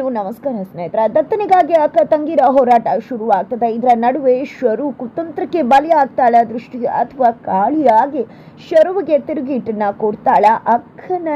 ನಮಸ್ಕಾರ ಸ್ನೇಹಿತರ. ದತ್ತನಿಗಾಗಿ ಅಕ್ಕ ತಂಗಿರ ಹೋರಾಟ ಶುರುವಾಗ್ತದೆ. ಇದರ ನಡುವೆ ಶರು ಕುತಂತ್ರಕ್ಕೆ ಬಲಿಯಾಗ್ತಾಳ. ದೃಷ್ಟಿಗೆ ಅಥವಾ ಕಾಳಿಯಾಗಿ ಶರುವಿಗೆ ತಿರುಗಿಟ್ಟನ್ನ ಕೊಡ್ತಾಳ. ಅಕ್ಕನ,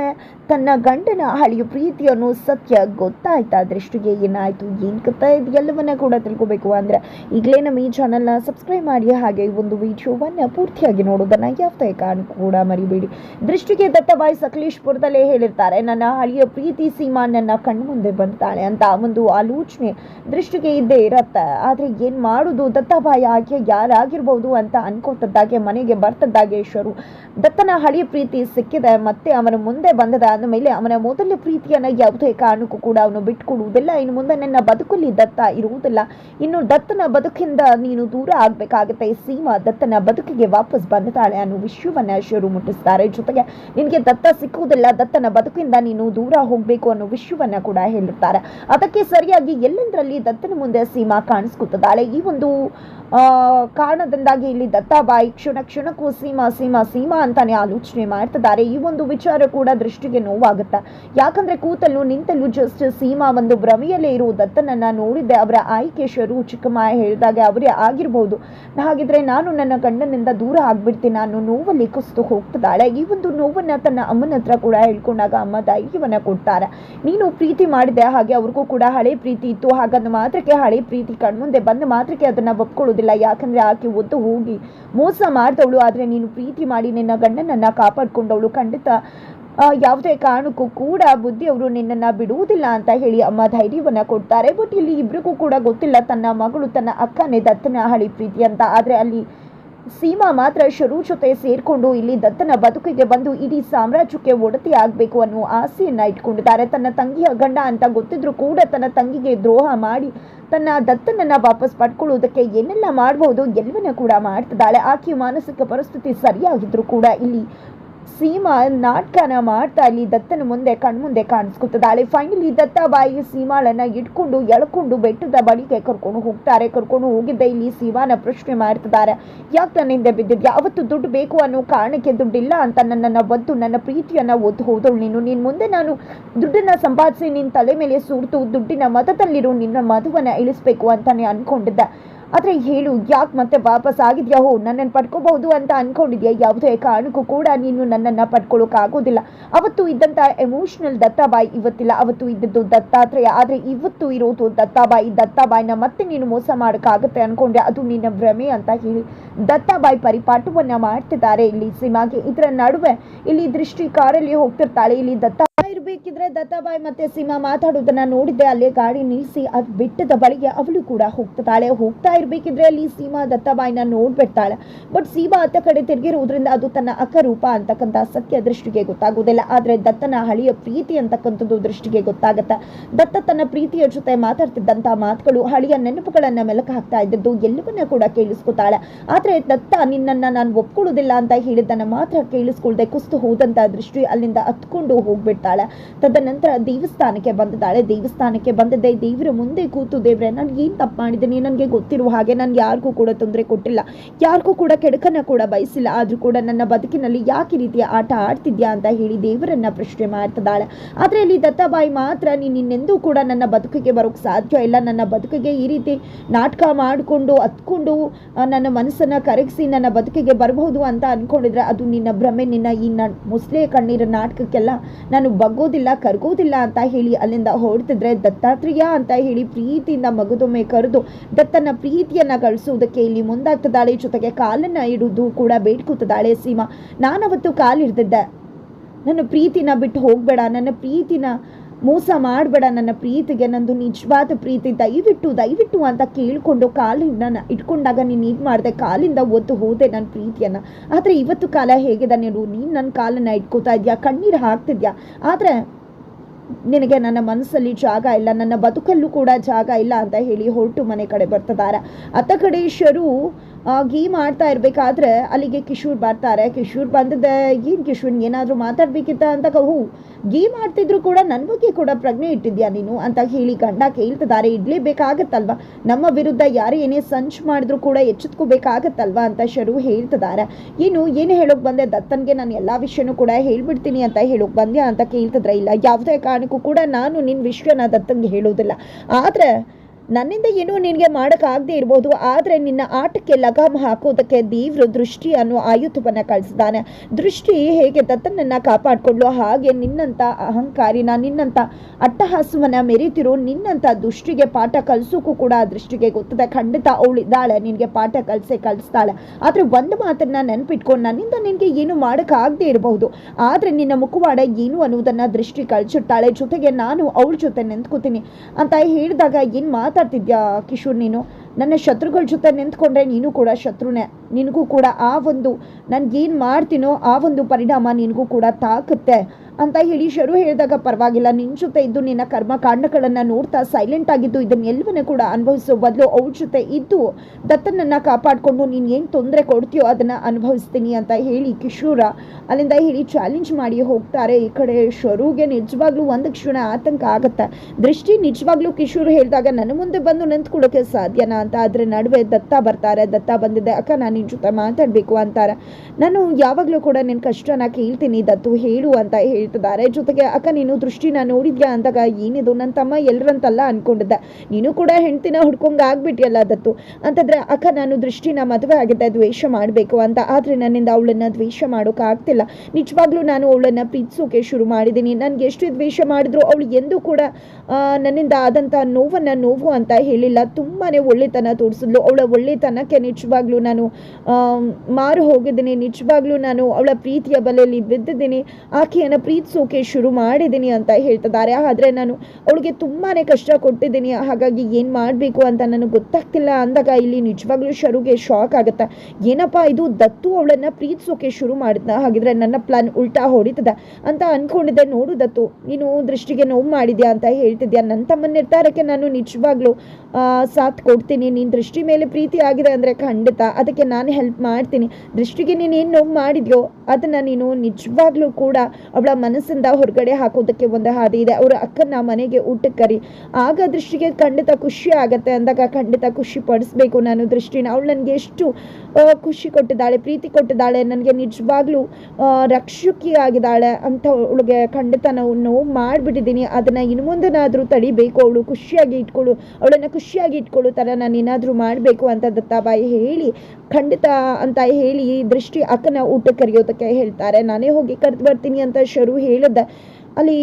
ತನ್ನ ಗಂಡನ ಹಳಿಯ ಪ್ರೀತಿಯನ್ನು ಸತ್ಯ ಗೊತ್ತಾಯ್ತಾ? ದೃಷ್ಟಿಗೆ ಏನಾಯ್ತು? ಏನ್ ಕಥೆ ಇದು? ಎಲ್ಲವನ್ನ ಕೂಡ ತಿಳ್ಕೊಬೇಕು ಅಂದ್ರೆ ಈಗಲೇ ನಮ್ಮ ಈ ಚಾನಲ್ನ ಸಬ್ಸ್ಕ್ರೈಬ್ ಮಾಡಿ. ಹಾಗೆ ಒಂದು ವಿಡಿಯೋವನ್ನ ಪೂರ್ತಿಯಾಗಿ ನೋಡೋದನ್ನ ಯಾವುದೇ ಕಾರಣ ಕೂಡ ಮರಿಬೇಡಿ. ದೃಷ್ಟಿಗೆ ದತ್ತಬಾಯಿ ಸಕಲೇಶ್ಪುರದಲ್ಲೇ ಹೇಳಿರ್ತಾರೆ, ನನ್ನ ಹಳಿಯ ಪ್ರೀತಿ ಸೀಮಾ ನನ್ನ ಕಣ್ಣು ಮುಂದೆ ಬರ್ತಾಳೆ ಅಂತ ಒಂದು ಆಲೋಚನೆ ದೃಷ್ಟಿಗೆ ಇದ್ದೇ ಇರತ್ತೆ. ಆದ್ರೆ ಏನ್ ಮಾಡುದು? ದತ್ತಾಬಾಯಿ ಆಕೆ ಯಾರಾಗಿರ್ಬೋದು ಅಂತ ಅನ್ಕೋತದ್ದಾಗೆ ಮನೆಗೆ ಬರ್ತದ್ದಾಗೆ ಶರು. ದತ್ತನ ಹಳಿಯ ಪ್ರೀತಿ ಸಿಕ್ಕಿದೆ, ಮತ್ತೆ ಅವನ ಮುಂದೆ ಬಂದದ ಅಂದಮೇಲೆ ಅವನ ಮೊದಲ ಪ್ರೀತಿಯನ್ನ ಯಾವುದೇ ಕಾರಣಕ್ಕೂ ಕೂಡ ಅವನು ಬಿಟ್ಕೊಡುವುದಿಲ್ಲ. ಇನ್ನು ಮುಂದೆ ನನ್ನ ಬದುಕಲ್ಲಿ ದತ್ತ ಇರುವುದಿಲ್ಲ. ಇನ್ನು ದತ್ತನ ಬದುಕಿಂದ ನೀನು ದೂರ ಆಗ್ಬೇಕಾಗತ್ತೆ. ಸೀಮಾ ದತ್ತನ ಬದುಕಿಗೆ ವಾಪಸ್ ಬಂದಿದ್ದಾಳೆ ಅನ್ನೋ ವಿಷಯವನ್ನ ಶರು ಮುಟ್ಟಿಸ್ತಾರೆ. ಜೊತೆಗೆ ನಿನಗೆ ದತ್ತ ಸಿಕ್ಕುವುದಿಲ್ಲ, ದತ್ತನ ಬದುಕಿಂದ ನೀನು ದೂರ ಹೋಗ್ಬೇಕು ಅನ್ನೋ ವಿಷಯವನ್ನ ಕೂಡ ಹೇಳಿರ್ತಾರೆ ಅದಕ್ಕೆ ಸರಿಯಾಗಿ ಎಲ್ಲೆಂದರಲ್ಲಿ ದತ್ತನ ಮುಂದೆ ಸೀಮಾ ಕಾಣಿಸ್ಕೊತದಾಳೆ ಈ ಒಂದು ಕಾರಣದಿಂದಾಗಿ ಇಲ್ಲಿ ದತ್ತಾಬಾಯಿ ಕ್ಷಣ ಕ್ಷಣಕ್ಕೂ ಸೀಮಾ ಸೀಮಾ ಸೀಮಾ ಅಂತಾನೆ ಆಲೋಚನೆ ಮಾಡ್ತಿದ್ದಾರೆ. ಈ ಒಂದು ವಿಚಾರ ಕೂಡ ದೃಷ್ಟಿಗೆ ನೋವಾಗುತ್ತೆ. ಯಾಕಂದ್ರೆ ಕೂತಲ್ಲೂ ನಿಂತಲ್ಲೂ ಜಸ್ಟ್ ಸೀಮಾ ಒಂದು ಭ್ರಮೆಯಲ್ಲೇ ಇರುವ ದತ್ತನನ್ನ ನೋಡಿದ್ದೆ. ಅವರ ಆಯ್ಕೆ ಶರು ಚಿಕ್ಕಮ್ಮ ಹೇಳಿದಾಗ ಅವರೇ ಆಗಿರ್ಬೋದು. ಹಾಗಿದ್ರೆ ನಾನು ನನ್ನ ಗಂಡನಿಂದ ದೂರ ಆಗ್ಬಿಡ್ತೀನಿ. ನಾನು ನೋವಲ್ಲಿ ಕುಸ್ತು ಹೋಗ್ತಿದ್ದಾಳೆ. ಈ ಒಂದು ನೋವನ್ನ ತನ್ನ ಅಮ್ಮನ ಹತ್ರ ಕೂಡ ಹೇಳ್ಕೊಂಡಾಗ ಅಮ್ಮ ಧೈರ್ಯವನ್ನ ಕೊಡ್ತಾರೆ. ನೀನು ಪ್ರೀತಿ ಮಾಡಿದೆ. ಅವ್ರಿಗೂ ಕೂಡ ಹಳೆ ಪ್ರೀತಿ ಇತ್ತು. ಹಾಗಾದ್ರೆ ಮಾತ್ರಕ್ಕೆ ಹಳೆ ಪ್ರೀತಿ ಕಣ್ಮುಂದೆ ಬಂದ ಮಾತ್ರಕ್ಕೆ ಅದನ್ನ ಒಪ್ಕೊಳ್ಳೋದಿಲ್ಲ ಯಾಕಂದ್ರೆ ಆಕೆ ಒದ್ದು ಹೋಗಿ ಮೋಸ ಮಾಡ್ದವಳು. ಆದ್ರೆ ನೀನು ಪ್ರೀತಿ ಮಾಡಿ ನಿನ್ನ ಗಂಡನನ್ನ ಕಾಪಾಡ್ಕೊಂಡವಳು ಖಂಡಿತ. ಯಾವುದೇ ಕಾರಣಕ್ಕೂ ಕೂಡ ಬುದ್ಧಿಯವರು ನಿನ್ನನ್ನ ಬಿಡುವುದಿಲ್ಲ ಅಂತ ಹೇಳಿ ಅಮ್ಮ ಧೈರ್ಯವನ್ನ ಕೊಡ್ತಾರೆ. ಬಟ್ ಇಲ್ಲಿ ಇಬ್ರಿಗೂ ಕೂಡ ಗೊತ್ತಿಲ್ಲ. ತನ್ನ ಮಗಳು ತನ್ನ ಅಕ್ಕನೇ ದತ್ತನ ಹಳಿ ಪ್ರೀತಿ ಅಂತ. ಆದ್ರೆ ಅಲ್ಲಿ ಸೀಮಾ ಮಾತ್ರ ಶರು ಜೊತೆ ಸೇರ್ಕೊಂಡು ಇಲ್ಲಿ ದತ್ತನ ಬದುಕಿಗೆ ಬಂದು ಇಡೀ ಸಾಮ್ರಾಜ್ಯಕ್ಕೆ ಒಡತಿ ಆಗ್ಬೇಕು ಅನ್ನೋ ಆಸೆಯನ್ನ ಇಟ್ಕೊಂಡಿದ್ದಾರೆ. ತನ್ನ ತಂಗಿಯ ಗಂಡ ಅಂತ ಗೊತ್ತಿದ್ರು ಕೂಡ ತನ್ನ ತಂಗಿಗೆ ದ್ರೋಹ ಮಾಡಿ ತನ್ನ ದತ್ತನನ್ನ ವಾಪಸ್ ಪಡ್ಕೊಳ್ಳುವುದಕ್ಕೆ ಏನೆಲ್ಲ ಮಾಡಬಹುದು ಎಲ್ಲವನ್ನ ಕೂಡ ಮಾಡ್ತಿದ್ದಾಳೆ. ಆಕೆಯ ಮಾನಸಿಕ ಪರಿಸ್ಥಿತಿ ಸರಿಯಾಗಿದ್ರು ಕೂಡ ಇಲ್ಲಿ ಸೀಮಾ ನಾಟಕನ ಮಾಡ್ತಾ ಇಲ್ಲಿ, ದತ್ತನ ಮುಂದೆ ಕಣ್ಮುಂದೆ ಕಾಣಿಸ್ಕೊತದಾಳೆ ಫೈನಲಿ ದತ್ತ ಬಾಯಿ ಸೀಮಾಳನ್ನ ಇಟ್ಕೊಂಡು ಎಳ್ಕೊಂಡು, ಬೆಟ್ಟದ ಬಳಿಗೆ ಕರ್ಕೊಂಡು ಹೋಗ್ತಾರೆ. ಕರ್ಕೊಂಡು ಹೋಗಿದ್ದ ಇಲ್ಲಿ ಸೀಮಾನ ಪ್ರಶ್ನೆ ಮಾಡ್ತಿದ್ದಾರೆ. ಯಾಕೆ ನನ್ನ ಹಿಂದೆ ಬಿದ್ದಿದ್ಯಾ? ಅವತ್ತು ದುಡ್ಡು ಬೇಕು ಅನ್ನೋ ಕಾರಣಕ್ಕೆ ದುಡ್ಡಿಲ್ಲ ಅಂತ ನನ್ನನ್ನು ಒದ್ದು, ನನ್ನ ಪ್ರೀತಿಯನ್ನು ಒದ್ದು ಹೋದಳು ನೀನು. ನೀನು ಮುಂದೆ ನಾನು ದುಡ್ಡನ್ನು ಸಂಪಾದಿಸಿ ನಿನ್ನ ತಲೆ ಮೇಲೆ ಸೂರ್ತು, ದುಡ್ಡಿನ ಮತದಲ್ಲಿರೋ, ನಿನ್ನ ಮಧುವನ್ನು ಇಳಿಸ್ಬೇಕು ಅಂತಾನೆ ಅನ್ಕೊಂಡಿದ್ದೆ. ಆದ್ರೆ ಹೇಳು, ಯಾಕೆ ಮತ್ತೆ ವಾಪಸ್ ಆಗಿದ್ಯಾ? ಹೋ ನನ್ನನ್ನು ಪಡ್ಕೋಬಹುದು ಅಂತ ಅಂದ್ಕೊಂಡಿದ್ಯಾ ಯಾವುದೇ ಕಾರಣಕ್ಕೂ ಕೂಡ ನೀನು ನನ್ನನ್ನು ಪಡ್ಕೊಳ್ಳೋಕೆ ಆಗೋದಿಲ್ಲ ಅವತ್ತು ಇದ್ದಂಥ ಎಮೋಷನಲ್ ದತ್ತಾಬಾಯಿ ಇವತ್ತಿಲ್ಲ. ಅವತ್ತು ಇದ್ದದ್ದು ದತ್ತಾತ್ರೇಯ. ಆದರೆ ಇವತ್ತು ಇರೋದು ದತ್ತಾಬಾಯಿ. ದತ್ತಾಬಾಯಿನ ಮತ್ತೆ ನೀನು ಮೋಸ ಮಾಡೋಕ್ಕಾಗುತ್ತೆ ಅಂದ್ಕೊಂಡೆ ಅದು ನಿನ್ನ ಭ್ರಮೆ ಅಂತ ಹೇಳಿ. ದತ್ತಾಬಾಯಿ ಪರಿಪಾಠವನ್ನ ಮಾಡ್ತಿದ್ದಾರೆ. ಇಲ್ಲಿ ಸಿಮಾಗೆ ಇದರ ನಡುವೆ ಇಲ್ಲಿ ದೃಷ್ಟಿ ಕಾರಲ್ಲಿ ಹೋಗ್ತಿರ್ತಾಳೆ. ಇಲ್ಲಿ ದತ್ತ ಇರ್ಬೇಕಿದ್ರೆ ದತ್ತಾಬಾಯಿ ಮತ್ತೆ ಸೀಮಾ ಮಾತಾಡೋದನ್ನ ನೋಡಿದ್ದೆ. ಅಲ್ಲೇ ಗಾಡಿ ನಿಲ್ಲಿಸಿ ಅದ್ ಬಿಟ್ಟದ ಬಳಿಗೆ ಅವಳು ಕೂಡ ಹೋಗ್ತಾಳೆ ಹೋಗ್ತಾ ಇರ್ಬೇಕಿದ್ರೆ ಅಲ್ಲಿ ಸೀಮಾ ದತ್ತಾಬಾಯಿನ ನೋಡ್ಬಿಡ್ತಾಳೆ. ಬಟ್ ಸೀಮಾ ಅತ್ತ ಕಡೆ ತಿರ್ಗಿರೋದ್ರಿಂದ ಅದು ತನ್ನ ಅಕರೂಪ ರೂಪ ಅಂತಕ್ಕಂಥ ಸತ್ಯ ದೃಷ್ಟಿಗೆ ಗೊತ್ತಾಗೋದಿಲ್ಲ. ಆದ್ರೆ ದತ್ತನ ಹಳಿಯ ಪ್ರೀತಿ ಅಂತಕ್ಕಂಥದ್ದು ದೃಷ್ಟಿಗೆ ಗೊತ್ತಾಗತ್ತೆ. ದತ್ತ ತನ್ನ ಪ್ರೀತಿಯ ಜೊತೆ ಮಾತಾಡ್ತಿದ್ದಂತ ಮಾತುಗಳು ಹಳಿಯ ನೆನಪುಗಳನ್ನ ಮೆಲಕ ಹಾಕ್ತಾ ಇದ್ದದ್ದು ಎಲ್ಲವನ್ನ ಕೂಡ ಕೇಳಿಸ್ಕೊತಾಳೆ. ಆದ್ರೆ ದತ್ತ, ನಿನ್ನನ್ನ ನಾನು ಒಪ್ಕೊಳ್ಳೋದಿಲ್ಲ ಅಂತ ಹೇಳಿದ್ದನ್ನು ಮಾತ್ರ ಕೇಳಿಸ್ಕೊಳ್ದೆ ಕುಸ್ತು ಹೋದಂಥ ದೃಷ್ಟಿ ಅಲ್ಲಿಂದ ಹತ್ಕೊಂಡು ಹೋಗ್ಬಿಡ್ತಾಳೆ. ತದನಂತರ ದೇವಸ್ಥಾನಕ್ಕೆ ಬಂದಿದ್ದಾಳೆ. ದೇವಸ್ಥಾನಕ್ಕೆ ಬಂದಿದ್ದೆ ದೇವರ ಮುಂದೆ ಕೂತು, ದೇವ್ರೆ, ನಾನು ಏನು ತಪ್ಪು ಮಾಡಿದ್ದೀನಿ? ನನಗೆ ಗೊತ್ತಿರುವ ಹಾಗೆ ನಾನು ಯಾರಿಗೂ ಕೂಡ ತೊಂದರೆ ಕೊಟ್ಟಿಲ್ಲ. ಯಾರಿಗೂ ಕೂಡ ಕೆಡಕನ್ನ ಕೂಡ ಬಯಸಿಲ್ಲ. ಆದರೂ ಕೂಡ ನನ್ನ ಬದುಕಿನಲ್ಲಿ ಯಾಕೆ ರೀತಿಯ ಆಟ ಆಡ್ತಿದ್ಯಾ ಅಂತ ಹೇಳಿ ದೇವರನ್ನ ಪ್ರಶ್ನೆ ಮಾಡ್ತಿದ್ದಾಳೆ ಆದರೆ ಇಲ್ಲಿ ದತ್ತಾಬಾಯಿ ಮಾತ್ರ, ನೀನ್ ಇನ್ನೆಂದೂ ಕೂಡ ನನ್ನ ಬದುಕಿಗೆ ಬರೋಕ್ಕೆ ಸಾಧ್ಯ ಇಲ್ಲ. ನನ್ನ ಬದುಕಿಗೆ ಈ ರೀತಿ ನಾಟಕ ಮಾಡಿಕೊಂಡು, ಹತ್ಕೊಂಡು ನನ್ನ ಮನಸ್ಸನ್ನ ಕರಗಿಸಿ ನನ್ನ ಬದುಕಿಗೆ ಬರಬಹುದು ಅಂತ ಅನ್ಕೊಂಡಿದ್ರೆ ಅದು ನಿನ್ನ ಭ್ರಮೆ, ನಿನ್ನ ಈ ನ ಮುಸ್ಲೆ ಕಣ್ಣೀರ ನಾಟಕಕ್ಕೆಲ್ಲ ನಾನು ಬಗ್ಗೋದಿಲ್ಲ, ಕರಗೋದಿಲ್ಲ ಅಂತ ಹೇಳಿ ಅಲ್ಲಿಂದ ಹೊರಡ್ತಿದ್ರೆ ದತ್ತಾತ್ರೇಯ ಅಂತ ಹೇಳಿ ಪ್ರೀತಿಯಿಂದ ಮಗದೊಮ್ಮೆ ಕರೆದು ದತ್ತನ ಪ್ರೀತಿಯನ್ನ ಗಳಿಸುವುದಕ್ಕೆ ಇಲ್ಲಿ ಮುಂದಾಗ್ತದಾಳೆ ಜೊತೆಗೆ ಕಾಲನ್ನ ಇಡುವುದು ಕೂಡ ಬೇಡ್ಕೊತದಾಳೆ ಸೀಮಾ. ನಾನವತ್ತು ಕಾಲಿಡ್ದಿದ್ದೆ. ನನ್ನ ಪ್ರೀತಿನ ಬಿಟ್ಟು ಹೋಗ್ಬೇಡ. ನನ್ನ ಪ್ರೀತಿನ ಮೋಸ ಮಾಡಬೇಡ ನನ್ನ ಪ್ರೀತಿಗೆ, ನಂದು ನಿಜವಾದ ಪ್ರೀತಿ, ದಯವಿಟ್ಟು ದಯವಿಟ್ಟು ಅಂತ ಕೇಳಿಕೊಂಡು ಕಾಲಿನ ಇಟ್ಕೊಂಡಾಗ ನೀನು ಇದು ಮಾಡಿದೆ, ಕಾಲಿಂದ ಒದ್ದು ಹೋದೆ ನನ್ನ ಪ್ರೀತಿಯನ್ನು. ಆದರೆ ಇವತ್ತು ಕಾಲ ಹೇಗಿದೆ ನೀನು ನೀನು ನನ್ನ ಕಾಲನ್ನು ಇಟ್ಕೋತಾ ಇದೆಯಾ, ಕಣ್ಣೀರು ಹಾಕ್ತಿದ್ಯಾ? ಆದರೆ ನಿನಗೆ ನನ್ನ ಮನಸ್ಸಲ್ಲಿ ಜಾಗ ಇಲ್ಲ, ನನ್ನ ಬದುಕಲ್ಲೂ ಕೂಡ ಜಾಗ ಇಲ್ಲ ಅಂತ ಹೇಳಿ ಹೊರಟು ಮನೆ ಕಡೆ ಬರ್ತಿದ್ದಾರೆ ಅತ್ತ ಕಡೆ ಶರು ಗೀ ಮಾಡ್ತಾ ಇರಬೇಕಾದ್ರೆ ಅಲ್ಲಿಗೆ ಕಿಶೋರ್ ಬರ್ತಾರೆ. ಕಿಶೋರ್ ಬಂದದ. ಏನು ಕಿಶೋರ್ ಏನಾದರೂ ಮಾತಾಡ್ಬೇಕಿತ್ತ ಅಂತ ಹೂ ಘೀ ಮಾಡ್ತಿದ್ರು ಕೂಡ ನನ್ನ ಬಗ್ಗೆ ಕೂಡ ಪ್ರಜ್ಞೆ ಇಟ್ಟಿದ್ಯಾ ನೀನು ಅಂತ ಹೇಳಿ ಗಂಡ ಕೇಳ್ತಿದ್ದಾರೆ ಇಡ್ಲೇಬೇಕಾಗತ್ತಲ್ವ ನಮ್ಮ ವಿರುದ್ಧ ಯಾರು ಏನೇ ಸಂಚು ಮಾಡಿದ್ರು ಕೂಡ ಎಚ್ಚೆತ್ಕೋಬೇಕಾಗತ್ತಲ್ವ ಅಂತ ಶರು ಹೇಳ್ತಿದ್ದಾರೆ ಏನು ಏನು ಹೇಳೋಕೆ ಬಂದೆ, ದತ್ತನ್ಗೆ ನಾನು ಎಲ್ಲ ವಿಷಯನೂ ಕೂಡ ಹೇಳ್ಬಿಡ್ತೀನಿ ಅಂತ ಹೇಳೋಕೆ ಬಂದ್ಯಾ ಅಂತ ಕೇಳ್ತಿದ್ರೆ ಇಲ್ಲ. ಯಾವುದೇ ಕಾರಣಕ್ಕೂ ಕೂಡ ನಾನು ನಿನ್ನ ವಿಷಯನ ದತ್ತನ್ಗೆ ಹೇಳೋದಿಲ್ಲ. ಆದರೆ ನನ್ನಿಂದ ಏನೂ ನಿನಗೆ ಮಾಡೋಕ್ಕಾಗದೆ ಇರ್ಬೋದು, ಆದರೆ ನಿನ್ನ ಆಟಕ್ಕೆ ಲಗಾಮ ಹಾಕೋದಕ್ಕೆ ದೇವ್ರ ದೃಷ್ಟಿ ಅನ್ನೋ ಆಯುಧವನ್ನು ಕಳಿಸಿದ್ದಾನೆ. ದೃಷ್ಟಿ ಹೇಗೆ ದತ್ತನನ್ನು ಕಾಪಾಡಿಕೊಂಡ್ಲು ಹಾಗೆ ನಿನ್ನಂಥ ಅಹಂಕಾರಿನ ನಿನ್ನಂಥ ಅಟ್ಟಹಾಸವನ್ನು ಮೆರೀತಿರೋ ನಿನ್ನಂಥ ದೃಷ್ಟಿಗೆ ಪಾಠ ಕಲಿಸೋಕ್ಕೂ ಕೂಡ ದೃಷ್ಟಿಗೆ ಗೊತ್ತದೆ. ಖಂಡಿತ ಅವಳು ಇದ್ದಾಳೆ, ನಿನಗೆ ಪಾಠ ಕಲಿಸೇ ಕಲಿಸ್ತಾಳೆ. ಆದರೆ ಒಂದು ಮಾತನ್ನು ನೆನಪಿಟ್ಕೊಂಡು ನನ್ನಿಂದ ನಿನಗೆ ಏನು ಮಾಡೋಕ್ಕಾಗದೆ ಇರಬಹುದು ಆದರೆ ನಿನ್ನ ಮುಖವಾಡ ಏನು ಅನ್ನೋದನ್ನು ದೃಷ್ಟಿ ಕಳಿಸುತ್ತಾಳೆ ಜೊತೆಗೆ ನಾನು ಅವಳ ಜೊತೆ ನಿಂತ್ಕೋತೀನಿ. ಅಂತ ಹೇಳಿದಾಗ ಏನು ಮಾತಾಡ್ತಿದ್ಯಾ ಕಿಶೋರ್ ನೀನು? ನನ್ನ ಶತ್ರುಗಳ ಜೊತೆ ನಿಂತ್ಕೊಂಡ್ರೆ ನೀನು ಕೂಡ ಶತ್ರುನೇ. ನಿನಗೂ ಕೂಡ ಆ ಒಂದು ನನಗೇನು ಮಾಡ್ತೀನೋ ಆ ಒಂದು ಪರಿಣಾಮ ನಿನಗೂ ಕೂಡ ತಾಕುತ್ತೆ. ಅಂತ ಹೇಳಿ ಶರು ಹೇಳಿದಾಗ ಪರವಾಗಿಲ್ಲ. ನಿನ್ನ ಜೊತೆ ಇದ್ದು ನಿನ್ನ ಕರ್ಮಕಾಂಡಗಳನ್ನು ನೋಡ್ತಾ ಸೈಲೆಂಟ್ ಆಗಿದ್ದು ಇದನ್ನೆಲ್ಲವನ್ನ ಕೂಡ ಅನುಭವಿಸೋ ಬದಲು ಅವ್ರ ಜೊತೆ ಇದ್ದು ದತ್ತನನ್ನು ಕಾಪಾಡಿಕೊಂಡು ನೀನು ಏನು ತೊಂದರೆ ಕೊಡ್ತೀಯೋ ಅದನ್ನು ಅನುಭವಿಸ್ತೀನಿ ಅಂತ ಹೇಳಿ ಕಿಶೋರ ಅಲ್ಲಿಂದ ಹೇಳಿ ಚಾಲೆಂಜ್ ಮಾಡಿ ಹೋಗ್ತಾರೆ. ಈ ಕಡೆ ಶರುಗೆ ನಿಜವಾಗ್ಲೂ ಒಂದು ಕ್ಷಣ ಆತಂಕ ಆಗುತ್ತೆ. ದೃಷ್ಟಿ ನಿಜವಾಗ್ಲೂ ಕಿಶೋರ್ ಹೇಳಿದಾಗ ನನ್ನ ಮುಂದೆ ಬಂದು ನಿಂತ್ಕೊಳ್ಳೋಕೆ ಸಾಧ್ಯನಾ ಅಂತ. ಅದರ ನಡುವೆ ದತ್ತ ಬರ್ತಾರೆ. ದತ್ತ ಬಂದಿದೆ, ಅಕ್ಕ, ನಾನು ನಿನ್ನ ಜೊತೆ ಮಾತಾಡಬೇಕು ಅಂತಾರೆ. ನಾನು ಯಾವಾಗಲೂ ಕೂಡ ನಿನ್ನ ಕಷ್ಟನ ಕೇಳ್ತೀನಿ ದತ್ತು, ಹೇಳು ಅಂತ ಹೇಳ್ತಿದ್ದಾರೆ. ಜೊತೆಗೆ, ಅಕ್ಕ, ನೀನು ದೃಷ್ಟಿನ ನೋಡಿದ್ಯಾ? ಅಂದಾಗ, ಏನಿದು? ನನ್ನ ತಮ್ಮ ಎಲ್ಲರಂತಲ್ಲ ಅನ್ಕೊಂಡಿದ್ದೆ. ನೀನು ಕೂಡ ಹೆಂಡ್ತಿನ ಹುಡ್ಕೊಂಗ ಆಗ್ಬಿಟ್ಟಿಯಲ್ಲ ಅದತ್ತು ಅಂತಂದ್ರೆ, ಅಕ್ಕ, ನಾನು ದೃಷ್ಟಿನ ಮದುವೆ ಆಗಿದ್ದೆ, ದ್ವೇಷ ಮಾಡಬೇಕು ಅಂತ. ಆದ್ರೆ ನನ್ನಿಂದ ಅವಳನ್ನ ದ್ವೇಷ ಮಾಡೋಕೆ ಆಗ್ತಿಲ್ಲ. ನಿಜವಾಗ್ಲೂ ನಾನು ಅವಳನ್ನ ಪ್ರೀತಿಸೋಕೆ ಶುರು ಮಾಡಿದ್ದೀನಿ. ನನಗೆ ಎಷ್ಟು ದ್ವೇಷ ಮಾಡಿದ್ರು ಅವಳು ಎಂದೂ ಕೂಡ ನನ್ನಿಂದ ಆದಂಥ ನೋವನ್ನ ನೋವು ಅಂತ ಹೇಳಿಲ್ಲ. ತುಂಬಾನೇ ಒಳ್ಳೆತನ ತೋರಿಸಿದ್ಲು. ಅವಳ ಒಳ್ಳೆತನಕ್ಕೆ ನಿಜವಾಗ್ಲೂ ನಾನು ಮಾರು ಹೋಗಿದ್ದೀನಿ. ನಿಜವಾಗ್ಲೂ ನಾನು ಅವಳ ಪ್ರೀತಿಯ ಬಲೆಯಲ್ಲಿ ಬಿದ್ದಿದ್ದೀನಿ. ಆಕೆಯನ್ನು ಪ್ರೀತಿಸೋಕೆ ಶುರು ಮಾಡಿದ್ದೀನಿ ಅಂತ ಹೇಳ್ತಿದ್ದಾರೆ. ಆದರೆ ನಾನು ಅವಳಿಗೆ ತುಂಬಾ ಕಷ್ಟ ಕೊಟ್ಟಿದ್ದೀನಿ. ಹಾಗಾಗಿ ಏನು ಮಾಡಬೇಕು ಅಂತ ನನಗೆ ಗೊತ್ತಾಗ್ತಿಲ್ಲ ಅಂದಾಗ ಇಲ್ಲಿ ನಿಜವಾಗ್ಲೂ ಶರುಗೆ ಶಾಕ್ ಆಗುತ್ತೆ. ಏನಪ್ಪ ಇದು? ದತ್ತು ಅವಳನ್ನು ಪ್ರೀತಿಸೋಕೆ ಶುರು ಮಾಡಿದ್ನ? ಹಾಗಿದ್ರೆ ನನ್ನ ಪ್ಲಾನ್ ಉಲ್ಟಾ ಹೊಡಿತದ ಅಂತ ಅನ್ಕೊಂಡಿದ್ದೆ. ನೋಡು ದತ್ತು, ನೀನು ದೃಷ್ಟಿಗೆ ನೋವು ಮಾಡಿದ್ಯಾ ಅಂತ ಹೇಳ್ತಿದ್ಯಾ? ನನ್ನ ತಮ್ಮ ನಿರ್ಧಾರಕ್ಕೆ ನಾನು ನಿಜವಾಗ್ಲೂ ಸಾಥ್ ಕೊಡ್ತೀನಿ. ನೀನು ದೃಷ್ಟಿ ಮೇಲೆ ಪ್ರೀತಿ ಆಗಿದೆ ಅಂದರೆ ಖಂಡಿತ ಅದಕ್ಕೆ ನಾನು ಹೆಲ್ಪ್ ಮಾಡ್ತೀನಿ. ದೃಷ್ಟಿಗೆ ನೀನು ಏನು ನೋವು ಮಾಡಿದ್ಯೋ, ಅದನ್ನು ನೀನು ನಿಜವಾಗ್ಲೂ ಕೂಡ ಅವಳ ಮನಸ್ಸಿಂದ ಹೊರಗಡೆ ಹಾಕೋದಕ್ಕೆ ಒಂದು ಹಾದಿ ಇದೆ. ಅವರ ಅಕ್ಕನ ಮನೆಗೆ ಊಟಕ್ಕೆ ಕರಿ. ಆಗ ದೃಷ್ಟಿಗೆ ಖಂಡಿತ ಖುಷಿ ಆಗತ್ತೆ ಅಂದಾಗ ಖಂಡಿತ ಖುಷಿ ಪಡಿಸ್ಬೇಕು ನಾನು ದೃಷ್ಟಿನ. ಅವಳು ನನಗೆ ಎಷ್ಟು ಖುಷಿ ಕೊಟ್ಟಿದ್ದಾಳೆ, ಪ್ರೀತಿ ಕೊಟ್ಟಿದ್ದಾಳೆ, ನನಗೆ ನಿಜವಾಗ್ಲೂ ರಕ್ಷಕಿ ಆಗಿದ್ದಾಳೆ ಅಂತ ಅವಳಿಗೆ ಖಂಡಿತ ನಾವು ನೋವು ಮಾಡಿಬಿಟ್ಟಿದ್ದೀನಿ. ಅದನ್ನು ಇನ್ನು ಮುಂದೆನಾದರೂ ತಡಿಬೇಕು. ಅವಳು ಖುಷಿಯಾಗಿ ಇಟ್ಕೊಳ್ಳು ಅವಳನ್ನು ಖುಷಿಯಾಗಿ ಇಟ್ಕೊಳ್ಳೋ ಥರ ನಾನು ಏನಾದರೂ ಮಾಡಬೇಕು ಅಂತ ದತ್ತಾಬಾಯಿ ಹೇಳಿ, ಖಂಡಿತ ಅಂತ ಹೇಳಿ ದೃಷ್ಟಿ ಅಕ್ಕನ ಊಟ ಕರೆಯೋದಕ್ಕೆ ಹೇಳ್ತಾರೆ. ನಾನೇ ಹೋಗಿ ಕರೆದು ಬರ್ತೀನಿ ಅಂತ ಶರು ಹೇಳಿದ್ದೆ. ಅಲ್ಲಿ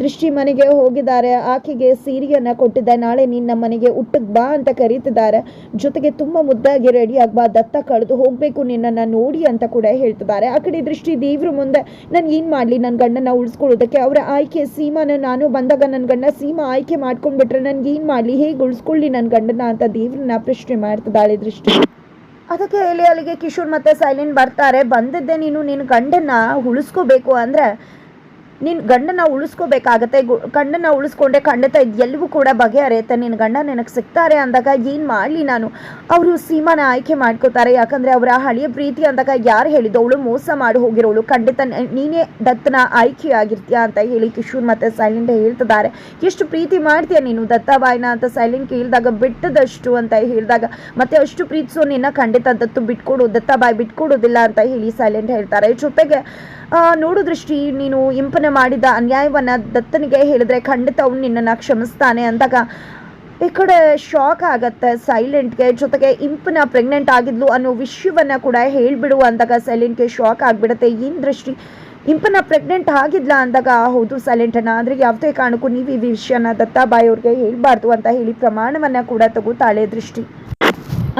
ದೃಷ್ಟಿ ಮನೆಗೆ ಹೋಗಿದ್ದಾರೆ. ಆಕೆಗೆ ಸೀರೆಯನ್ನು ಕೊಟ್ಟಿದ್ದೆ. ನಾಳೆ ನೀನು ನಮ್ಮ ಮನೆಗೆ ಊಟಕ್ಕೆ ಬಾ ಅಂತ ಕರೀತಿದ್ದಾರೆ. ಜೊತೆಗೆ ತುಂಬ ಮುದ್ದಾಗಿ ರೆಡಿ ಆಗ್ಬಾ ದತ್ತ ಕಳೆದು ಹೋಗಬೇಕು. ನಿನ್ನನ್ನು ನೋಡಿ ಅಂತ ಕೂಡ ಹೇಳ್ತಿದ್ದಾರೆ. ಆ ಕಡೆ ದೃಷ್ಟಿ ದೇವ್ರ ಮುಂದೆ. ನಾನು ಏನು ಮಾಡಲಿ? ನನ್ನ ಗಂಡನ ಉಳಿಸ್ಕೊಳ್ಳೋದಕ್ಕೆ ಅವರ ಆಯ್ಕೆ ಸೀಮಾನ ನಾನು ಬಂದಾಗ ನನ್ನ ಗಂಡ ಸೀಮಾ ಆಯ್ಕೆ ಮಾಡ್ಕೊಂಡ್ಬಿಟ್ರೆ ನನಗೆ ಏನು ಮಾಡಲಿ? ಹೇಗೆ ಉಳಿಸ್ಕೊಳ್ಳಿ ನನ್ನ ಗಂಡನ ಅಂತ ದೇವ್ರನ್ನ ಪ್ರಶ್ನೆ ಮಾಡ್ತಿದ್ದಾಳೆ ದೃಷ್ಟಿ. ಅದಕ್ಕೆ ಹೇಳಿ ಅಲ್ಲಿಗೆ ಕಿಶೋರ್ ಮತ್ತೆ ಸೈಲೆಂಟ್ ಬರ್ತಾರೆ. ಬಂದಿದ್ದೆ ನೀನು ನಿನ್ನ ಗಂಡನ್ನ ಉಳಿಸ್ಕೋಬೇಕು ಅಂದರೆ ನಿನ್ನ ಗಂಡನ ಉಳಿಸ್ಕೋಬೇಕಾಗತ್ತೆ. ಗಂಡನ ಉಳಿಸ್ಕೊಂಡೆ ಖಂಡಿತ ಎಲ್ಲವೂ ಕೂಡ ಬಗೆಹರಿಯುತ್ತೆ. ನಿನ್ನ ಗಂಡ ನಿನಗೆ ಸಿಗ್ತಾರೆ ಅಂದಾಗ ಏನು ಮಾಡಲಿ ನಾನು? ಅವರು ಸೀಮಾನ ಆಯ್ಕೆ ಮಾಡ್ಕೋತಾರೆ. ಯಾಕಂದರೆ ಅವರ ಹಳೆಯ ಪ್ರೀತಿ ಅಂದಾಗ ಯಾರು ಹೇಳಿದ್ದು ಅವಳು ಮೋಸ ಮಾಡಿ ಹೋಗಿರೋಳು. ಖಂಡಿತ ನೀನೇ ದತ್ತನ ಆಯ್ಕೆ ಆಗಿರ್ತೀಯ ಅಂತ ಹೇಳಿ ಕಿಶೋರ್ ಮತ್ತೆ ಸೈಲೆಂಟ್ ಹೇಳ್ತಿದ್ದಾರೆ. ಎಷ್ಟು ಪ್ರೀತಿ ಮಾಡ್ತೀಯ ನೀನು ದತ್ತಾಬಾಯಿನ ಅಂತ ಸೈಲೆಂಟ್ ಕೇಳಿದಾಗ ಬಿಟ್ಟದಷ್ಟು ಅಂತ ಹೇಳಿದಾಗ, ಮತ್ತೆ ಅಷ್ಟು ಪ್ರೀತಿಸೋ ನಿನ್ನ ಖಂಡಿತ ದತ್ತು ಬಿಟ್ಕೊಡು ದತ್ತಾಬಾಯಿ ಬಿಟ್ಕೊಡೋದಿಲ್ಲ ಅಂತ ಹೇಳಿ ಸೈಲೆಂಟ್ ಹೇಳ್ತಾರೆ. ಜೊತೆಗೆ ನೋಡು ದೃಷ್ಟಿ, ನೀನು ಇಂಪನ ಮಾಡಿದ ಅನ್ಯಾಯವನ್ನ ದತ್ತನಿಗೆ ಹೇಳಿದ್ರೆ ಖಂಡಿತ ಅವನು ನಿನ್ನನ್ನು ಕ್ಷಮಿಸ್ತಾನೆ ಅಂದಾಗ ಈ ಕಡೆ ಶಾಕ್ ಆಗತ್ತೆ. ಸೈಲೆಂಟ್ಗೆ ಜೊತೆಗೆ ಇಂಪನ ಪ್ರೆಗ್ನೆಂಟ್ ಆಗಿದ್ಲು ಅನ್ನೋ ವಿಷಯವನ್ನ ಕೂಡ ಹೇಳಿಬಿಡು ಅಂದಾಗ ಸೈಲೆಂಟ್ಗೆ ಶಾಕ್ ಆಗಿಬಿಡುತ್ತೆ. ಏನು ದೃಷ್ಟಿ? ಇಂಪನ ಪ್ರೆಗ್ನೆಂಟ್ ಆಗಿದ್ಲಾ ಅಂದಾಗ, ಹೌದು ಸೈಲೆಂಟನ್ನ ಅಂದರೆ ಯಾವುದೇ ಕಾರಣಕ್ಕೂ ನೀವು ಈ ವಿಷಯನ ದತ್ತಾಬಾಯಿ ಅವ್ರಿಗೆ ಹೇಳಬಾರ್ದು ಅಂತ ಹೇಳಿ ಪ್ರಮಾಣವನ್ನು ಕೂಡ ತಗೋತಾಳೆ ದೃಷ್ಟಿ.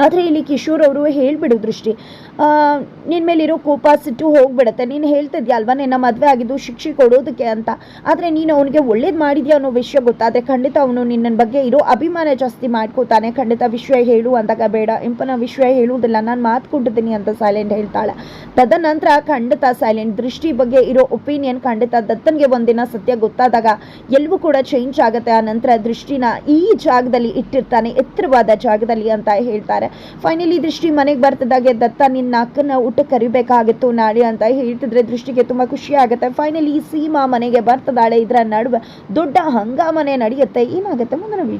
ಆದರೆ ಇಲ್ಲಿ ಕಿಶೋರ್ ಅವರು ಹೇಳಿಬಿಡು ದೃಷ್ಟಿ ನಿನ್ನ ಮೇಲಿರೋ ಕೋಪ ಸಿಟ್ಟು ಹೋಗ್ಬಿಡುತ್ತೆ. ನೀನು ಹೇಳ್ತಿದ್ಯಾ ಅಲ್ವಾ, ನಿನ್ನ ಮದುವೆ ಆಗಿದ್ದು ಶಿಕ್ಷೆ ಕೊಡೋದಕ್ಕೆ ಅಂತ. ಆದರೆ ನೀನು ಅವನಿಗೆ ಒಳ್ಳೇದು ಮಾಡಿದ್ಯಾ ಅನ್ನೋ ವಿಷಯ ಗೊತ್ತಾದರೆ ಖಂಡಿತ ಅವನು ನಿನ್ನ ಬಗ್ಗೆ ಇರೋ ಅಭಿಮಾನ ಜಾಸ್ತಿ ಮಾಡ್ಕೋತಾನೆ. ಖಂಡಿತ ವಿಷಯ ಹೇಳು ಅಂದಾಗ ಬೇಡ. ಇಂಪನ ವಿಷಯ ಹೇಳುವುದಿಲ್ಲ. ನಾನು ಮಾತು ಕೊಟ್ಟಿದ್ದೀನಿ ಅಂತ ಸೈಲೆಂಟ್ ಹೇಳ್ತಾಳೆ. ತದನಂತರ ಖಂಡಿತ ಸೈಲೆಂಟ್ ದೃಷ್ಟಿ ಬಗ್ಗೆ ಇರೋ ಒಪಿನಿಯನ್ ಖಂಡಿತ ದತ್ತನಿಗೆ ಒಂದಿನ ಸತ್ಯ ಗೊತ್ತಾದಾಗ ಎಲ್ಲವೂ ಕೂಡ ಚೇಂಜ್ ಆಗುತ್ತೆ. ಆ ನಂತರ ದೃಷ್ಟಿನ ಈ ಜಾಗದಲ್ಲಿ ಇಟ್ಟಿರ್ತಾನೆ, ಎತ್ತರವಾದ ಜಾಗದಲ್ಲಿ ಅಂತ ಹೇಳ್ತಾರೆ. ಫೈನಲಿ ದೃಷ್ಟಿ ಮನೆಗೆ ಬರ್ತಿದ್ದಾಗೆ ದತ್ತ, ನಿನ್ನ ಅಕ್ಕನ ಊಟ ಕರಿಬೇಕಾಗಿತ್ತು ನಾಳೆ ಅಂತ ಹೇಳ್ತಿದ್ರೆ ದೃಷ್ಟಿಗೆ ತುಂಬಾ ಖುಷಿ ಆಗುತ್ತೆ ಫೈನಲಿ ಸೀಮಾ ಮನೆಗೆ ಬರ್ತದಾಳೆ. ಇದರ ನಡುವೆ ದೊಡ್ಡ ಹಂಗಾಮನೆ ನಡೆಯುತ್ತೆ. ಏನಾಗುತ್ತೆ ಮುಂದಿನ